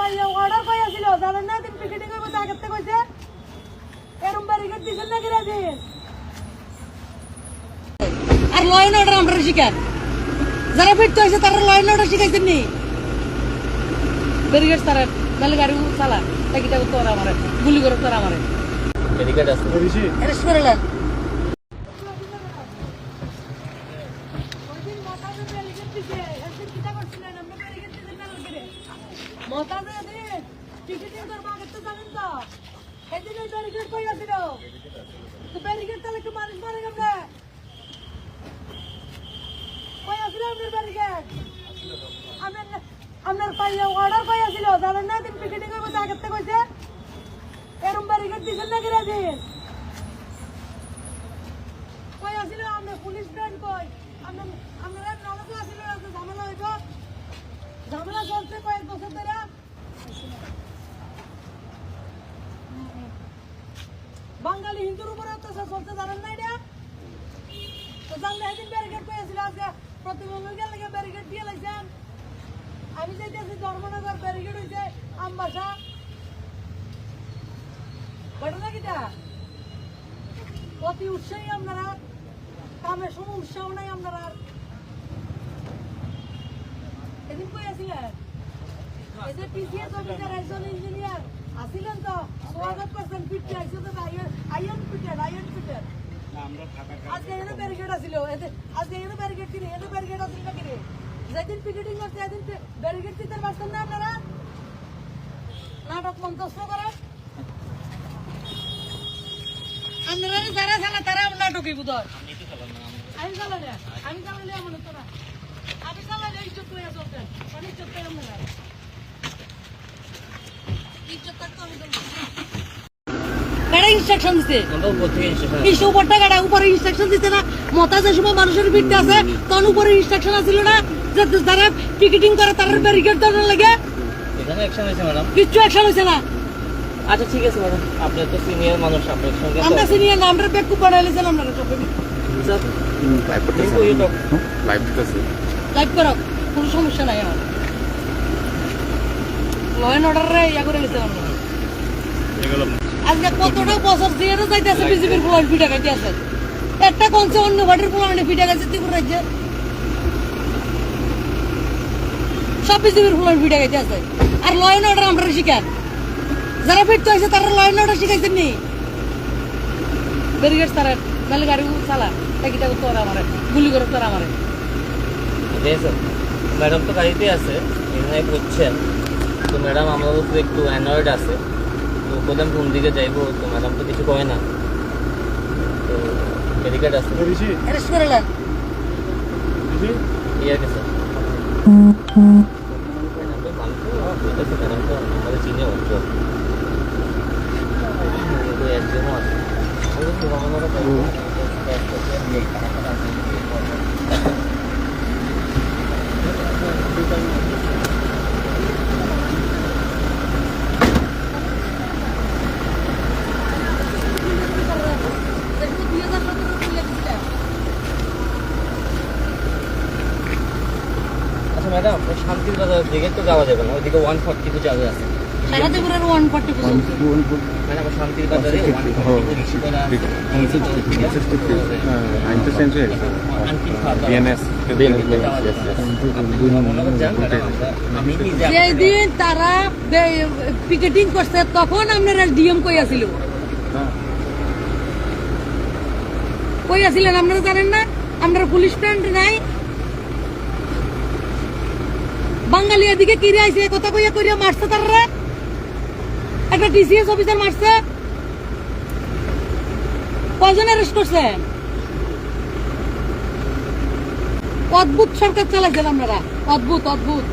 পাইয়া অর্ডার পাই আছিল জানেন না দিন টিকিটিং করব তো আগের থেকে কইছে? এরম ব্যারিকেড দিছেন না কিরা দিন আর ল অ্যান্ড অর্ডার আমরা শিখান। যারা ফিরতে হয়েছে তারা ল অ্যান্ড অর্ডার শিখাইছেন নি? ব্যারিকেড তারা নাহলে গাড়ি চালা টাকিটা তোরা আমারে গুলি করে তোরা আমারে। ব্যারিকেড আছে। অ্যারেস্ট করে নেন আপনার পাইয়া অর্ডার পাই আছিল জানেন না দিন পিকেটিং করব আগের থেকে কইছে? এরম ব্যারিকেড দিছেন না কিরা দিন কই আসিল আমরা পুলিশ ব্যান্ড কই আমরা আমরা নলকে আসিল আছে ঝামেলা হইব ঝামেলা চলছে কয়েক বছর ধরে বাঙালি হিন্দুর উপরে অত্যাচার চলছে জানেন না এটা? তো জানলে সেদিন ব্যারিকেড পেয়েছিল আজকে। প্রতিবন্ধকের লেগে ব্যারিকেড দিয়ে লাইছেন। আমি যাইতেছি ধর্মনগর ব্যারিকেড হয়েছে আমবাসা। ঘটনা কিটা? অতি উৎসাহী আপনারা। কামের সময় উৎসাহ নাই আপনারা। এদিন কই আছিলেন? এই যে টিসিএস অফিসার একজন ইঞ্জিনিয়ার আসিলেন তো? স্বাগত করছেন পিটে আইসে তো আইয়ন পিটের আইয়ন পিটের আজকে এনে ব্যারিকেড আছিল আজকে এনে ব্যারিকেড কিনে এনে ব্যারিকেড আছিল না কিনে যেদিন পিকেটিং করছে এদিন ব্যারিকেড দিতে পারছেন না আপনারা? নাটক মন্তব্য করেন। আপনারা যারা চালা তারা নাটকই বুধ আমি চালাই না আমি চালালে এমন হতো না। আমি চালালে ইজ্জত করে চলতেন। মানে ইজ্জত করে এমন না ইজ্জত আমি ম্যাডাম ইনস্ট্রাকশন দিছে। আমরা উপর গাড়া উপরে ইনস্ট্রাকশন দিছে না। মতা যে সময় মানুষের ভিড়তে আছে তখন উপরে ইনস্ট্রাকশন আছিল না। যে যারা টিকিটিং করে তারা ব্যারিকেড দেওয়ার লাগে। এখানে অ্যাকশন হয়েছে ম্যাডাম কিচ্ছু অ্যাকশন হয়েছে না। আচ্ছা ঠিক আছে ম্যাডাম আপনি তো সিনিয়র মানুষ আপনার সঙ্গে আমরা সিনিয়র না আমরা বেকুব বানাইলেছেন আপনারা সব। স্যার লাইভ এই লাইভ করো কোনো সমস্যা নাই আমার। ল অ্যান্ড অর্ডারে ইয়া করে গেছে আমরা আজকে কতটা বছর দিয়ে যাইতেছে বিজেপির ভোট পিঠা খাইতে আছে একটা কনসে অন্য ভোটের প্রমাণে পিঠা খাইছে ত্রিপুরা রাজ্যে। সব বিজেপির ভোট পিঠা খাইতে আছে আর ল অ্যান্ড অর্ডার আমরা শিখান যারা ফিরতে হয়েছে, তারা ল অ্যান্ড অর্ডার শিখাইছেন নি? ব্যারিকেড তারা নাহলে গাড়ি চালা। টাকিটা তোরা আমারে, গুলি করে তোরা আমারে। জি ম্যাডাম তো গাড়িতে আছে এখানে করছেন তো ম্যাডাম আমারও তো একটু অ্যানয়েড আছে। বললাম কোন দিকে যাইবো তো ম্যাডাম তো কিছু কয় না। তো ব্যারিকেড আছে। অ্যারেস্ট করে নেন এই আর কি স্যার ম্যাডাম তো ভালো তো ঠিক আছে ম্যাডাম তো আমাদের চিনে অঞ্চল কিন্তু একজনও আছে ওই তো রমনারা আচ্ছা ম্যাডাম ওই দিকে তো যাওয়া যাবে না। ওইদিকে ওয়ান ফর্টি টু আছে সারাতে পুরো ওয়ান ফর্টি ম্যাডাম ওই শান্তির বাজারে ওয়ান নাইনটি সেঞ্চুরি বিএনএস আমি নিজে যেদিন তারা পিকেটিং করছে তখন আপনারা ডিএম কই আছিল কই আছিলেন আপনারা জানেন না? আপনার পুলিশ ফ্রেন্ড নাই। বাঙালি এদিকে কিরে আইছে? কথা কইয়া কইয়া মারছে তারা একটা ডিসিএস অফিসার মারছে। কয়জন অ্যারেস্ট করছে? অদ্ভুত সরকার চালাইছেন আপনারা। অদ্ভুত অদ্ভুত।